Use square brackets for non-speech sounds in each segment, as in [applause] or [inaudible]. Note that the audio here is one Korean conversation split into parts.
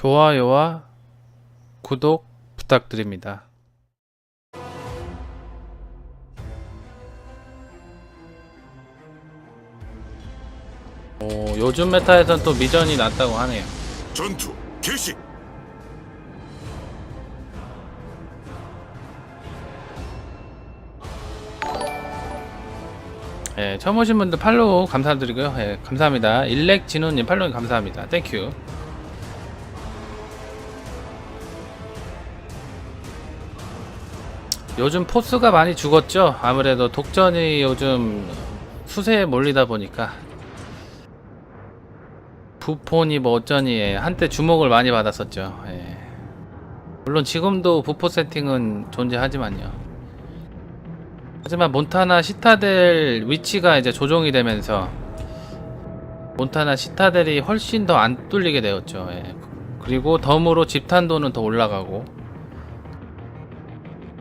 좋아요와 구독 부탁드립니다. 오, 요즘 메타에선 또 미전이 낫다고 하네요. 전투 개시. 예, 처음 오신 분들 팔로우 감사드리고요. 예, 감사합니다. 일렉 진호님 팔로우 감사합니다. 땡큐. 요즘 포스가 많이 죽었죠. 아무래도 독전이 요즘 수세에 몰리다 보니까 부폰이 뭐 어쩌니 예, 한때 주목을 많이 받았었죠. 예. 물론 지금도 부포 세팅은 존재하지만요. 하지만 몬타나 시타델 위치가 이제 조정이 되면서 몬타나 시타델이 훨씬 더 안 뚫리게 되었죠. 예. 그리고 덤으로 집탄도는 더 올라가고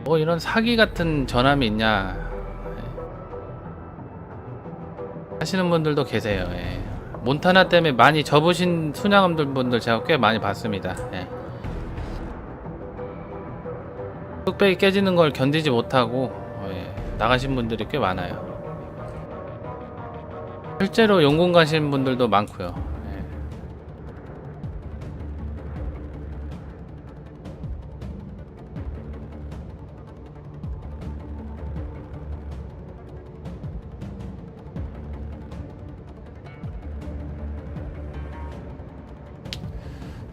뭐 이런 사기 같은 전함이 있냐 예. 하시는 분들도 계세요. 예. 몬타나 때문에 많이 접으신 순양함들 분들 제가 꽤 많이 봤습니다. 예. 뚝배기 깨지는 걸 견디지 못하고 예, 나가신 분들이 꽤 많아요. 실제로 용궁 가신 분들도 많고요.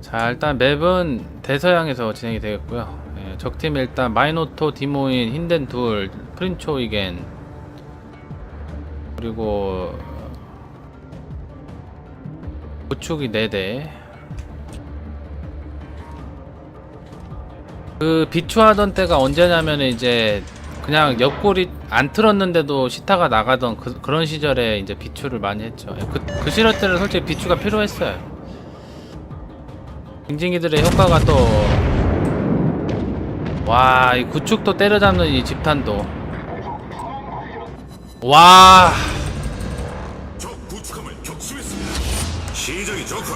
자 일단 맵은 대서양에서 진행이 되겠고요. 예, 적팀 일단 마이노토, 디모인, 힌덴 둘, 프린초 이겐 그리고 우측이 4대 그 비추하던 때가 언제냐면 이제 그냥 옆구리 안 틀었는데도 시타가 나가던 그, 그런 시절에 이제 비추를 많이 했죠. 예, 그, 그 시절 때는 솔직히 비추가 필요했어요. 징징이들의 효과가 또 와, 이 구축도 때려잡는 이 집탄도. 와.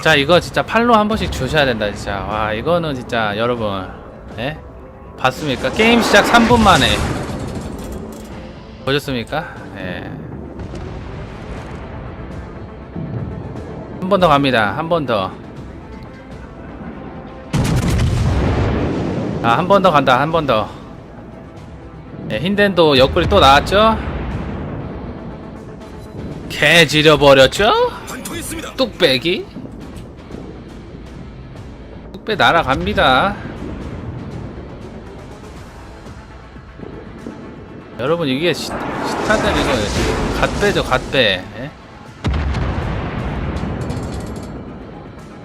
자 이거 진짜 팔로 한 번씩 주셔야 된다 진짜. 와, 이거는 진짜 여러분, 예? 봤습니까? 게임 시작 3분 만에 보셨습니까? 예. 한 번 더 갑니다. 한 번 더. 아, 한 번 더 간다. 한 번 더. 예, 힌덴도 옆구리 또 나왔죠? 개 지려버렸죠? 뚝배기? 뚝배 날아갑니다. 여러분 이게 시, 시타들 이거 갓배죠 갓배 예?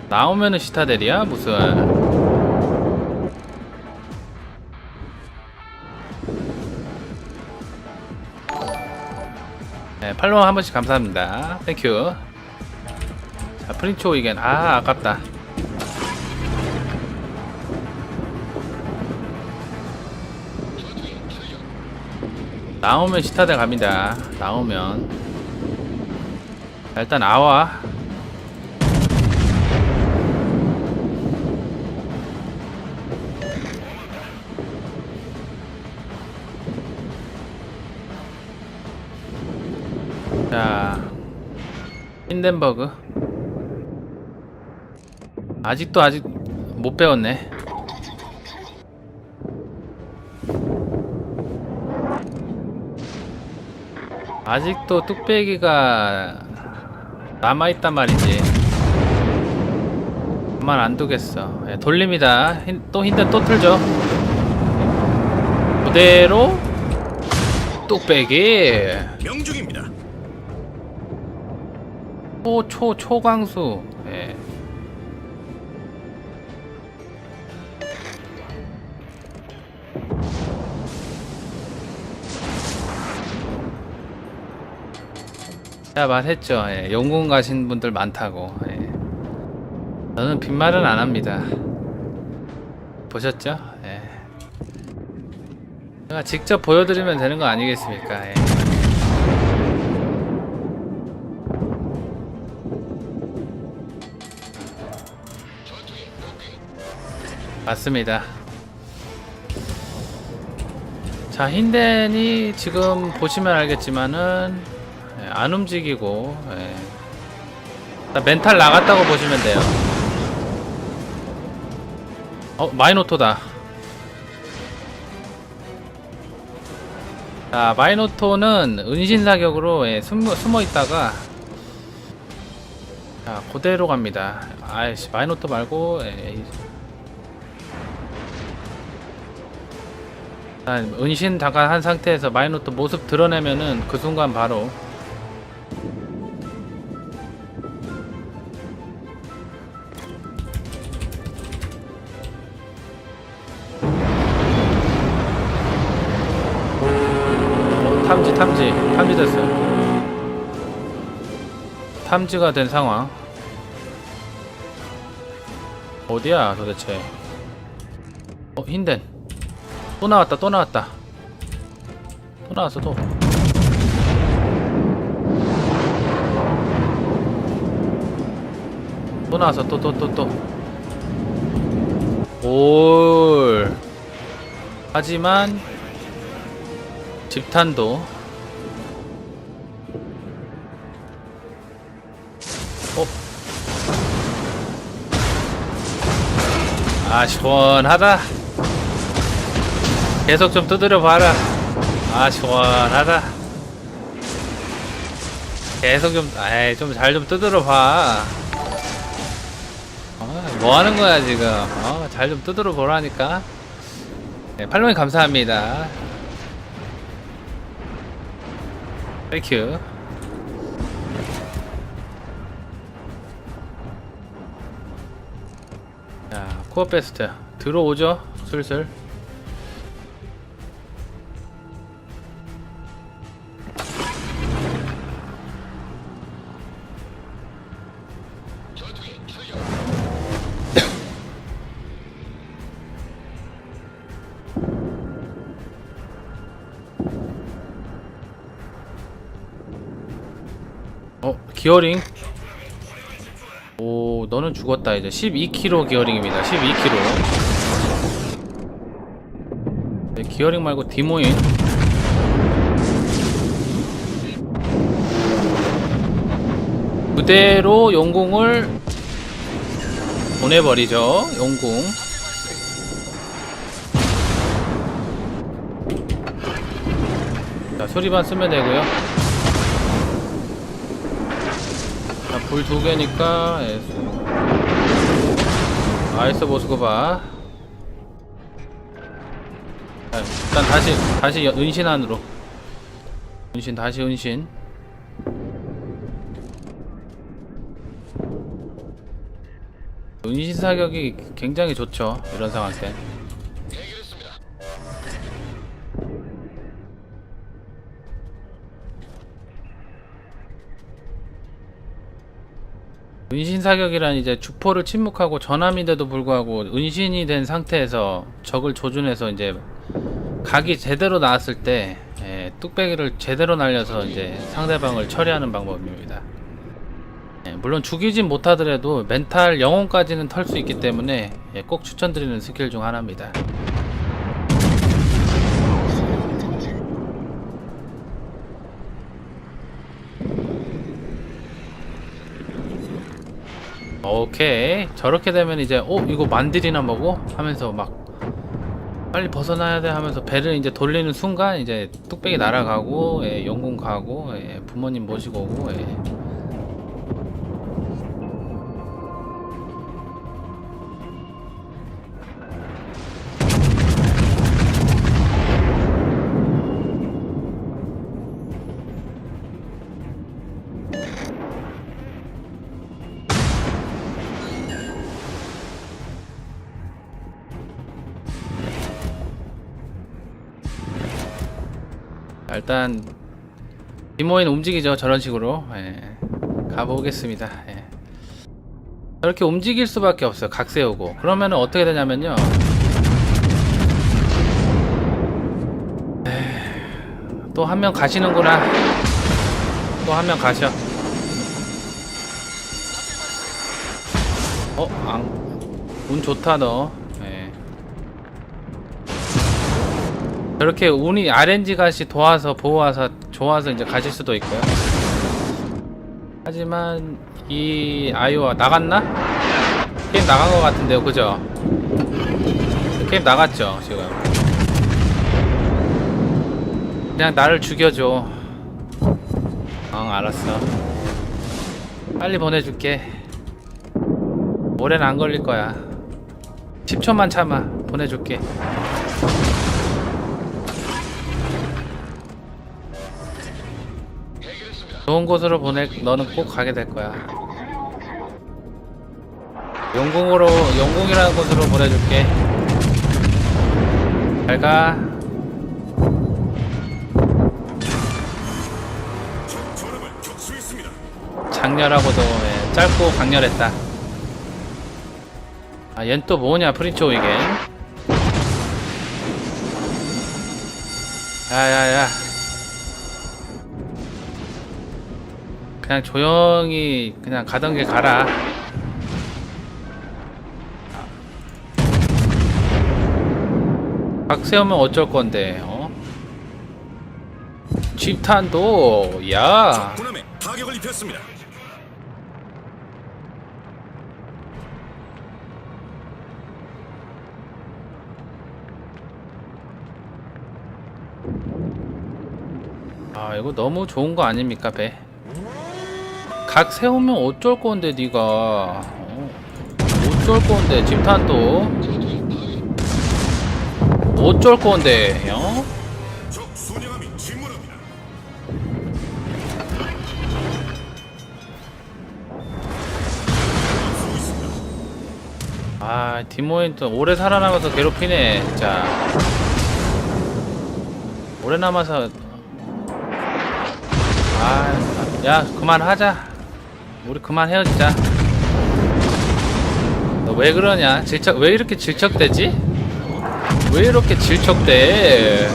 나오면은 시타델이야 무슨 팔로우 한 번씩 감사합니다 땡큐 자, 프린초 이겐. 아, 아깝다. 나오면 시타대 갑니다. 나오면. 자, 일단 아와. 자, 힌덴버그. 아직도 아직 못 배웠네. 아직도 뚝배기가 남아있단 말이지. 그만 안 두겠어. 예, 돌립니다. 힌, 또 힌트 또 틀죠. 그대로 뚝배기. 명중입니다. 초, 초, 초광수. 예. 제가 말했죠. 예. 용궁 가신 분들 많다고. 예. 저는 빈말은 안 합니다. 보셨죠? 예. 제가 직접 보여드리면 되는 거 아니겠습니까? 예. 맞습니다. 자, 힌덴이 지금 보시면 알겠지만은 예, 안 움직이고 예. 자, 멘탈 나갔다고 보시면 돼요. 어, 마이노토다. 자, 마이노토는 은신 사격으로 예, 숨어, 숨어 있다가 자, 그대로 갑니다. 아이씨, 마이노토 말고 예, 이- 자, 은신 잠깐 한 상태에서 마이노토 모습 드러내면은 그 순간 바로 어, 탐지 탐지 탐지 됐어요. 탐지가 된 상황. 어디야 도대체? 어 힌덴. 또 나왔다 또 나왔다. 또 나왔어 또. 또 나왔어 또 또 또 또. 올. 하지만 집탄도 어? 아 시원하다 계속 좀 두드려 봐라. 아 시원하다. 계속 좀 아이 좀잘 좀 두드려 봐. 어, 뭐 하는 거야 지금? 어, 잘 좀 두드려 보라니까. 네, 팔로잉 감사합니다. 땡큐 자 코어 베스트. 들어오죠? 슬슬 어 기어링? 오 너는 죽었다 이제. 12kg 기어링입니다. 12kg 네, 기어링 말고 디모인. 그대로 용궁을 보내버리죠 용궁. 자 수리반 쓰면 되고요 자, 불 두 개니까 에스. 아이스. 자, 일단 다시 다시 연- 은신 안으로. 은신 다시 은신. 은신 사격이 굉장히 좋죠. 이런 상황 때. 은신 사격이란 이제 주포를 침묵하고 전함인데도 불구하고 은신이 된 상태에서 적을 조준해서 이제 각이 제대로 나왔을 때 예, 뚝배기를 제대로 날려서 이제 상대방을 처리하는 방법입니다. 예, 물론 죽이진 못하더라도 멘탈 영혼까지는 털 수 있기 때문에 예, 꼭 추천드리는 스킬 중 하나입니다. 오케이 저렇게 되면 이제 어 이거 만딜이나 먹어 하면서 막 빨리 벗어나야 돼 하면서 배를 이제 돌리는 순간 이제 뚝배기 날아가고 예, 영궁 가고 예, 부모님 모시고 오고 예. 일단 디모인 움직이죠 저런 식으로 예. 가보겠습니다 예. 저렇게 움직일 수밖에 없어요 각 세우고 그러면 어떻게 되냐면요 또 한 명 가시는구나 또 한 명 가셔 어? 안, 운 좋다 너 저렇게 운이 RNG 갓이 도와서 보호와서 좋아서 이제 가실 수도 있고요. 하지만 이 아이오가 나갔나? 게임 나간 것 같은데요, 그죠? 게임 나갔죠, 지금. 그냥 나를 죽여줘. 응, 알았어. 빨리 보내줄게. 오래는 안 걸릴 거야. 10초만 참아. 보내줄게. 좋은 곳으로 보낼 너는 꼭 가게 될 거야. 영궁으로 영궁이라는 곳으로 보내줄게. 잘 가. 장렬하고도 예, 짧고 강렬했다. 아, 얜 또 뭐냐, 프린초 이게. 야야야. 그냥 조용히 그냥 가던 길 가라. 각 세우면 어쩔 건데, 어? 집탄도, 야. 군함에 타격을 입혔습니다. 아 이거 너무 좋은 거 아닙니까 배? 각 세우면 어쩔 건데 니가? 어? 어쩔 건데 집탄도 어쩔 건데 어? 아 디모인 또 오래 살아남아서 괴롭히네 진짜. 오래 남아서. 아야 그만하자 우리 그만 헤어지자 너 왜 그러냐? 질척 왜 이렇게 질척대지? 왜 이렇게 질척대?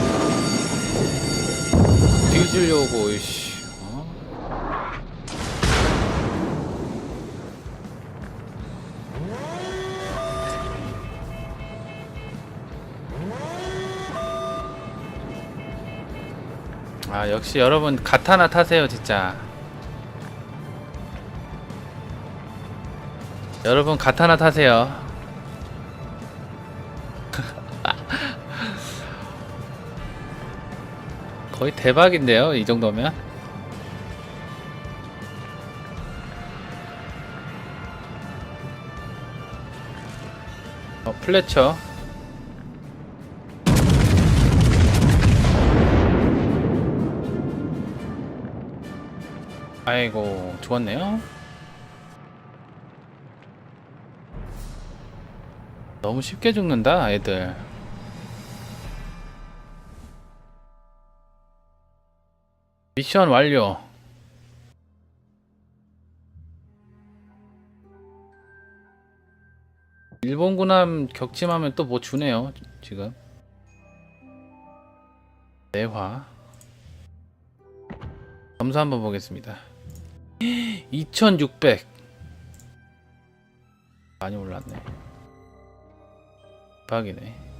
뒤지려고 이씨. 어? 아 역시 여러분 가타나 타세요 진짜 여러분 가타나 타세요. [laughs] 거의 대박인데요 이 정도면? 어 플래처. 아이고 죽었네요 너무 쉽게 죽는다 애들. 미션 완료. 일본 군함 격침하면 또 뭐 주네요 지금. 내화. 점수 한번 보겠습니다. [gasps] 2600 많이 올랐네 대박이네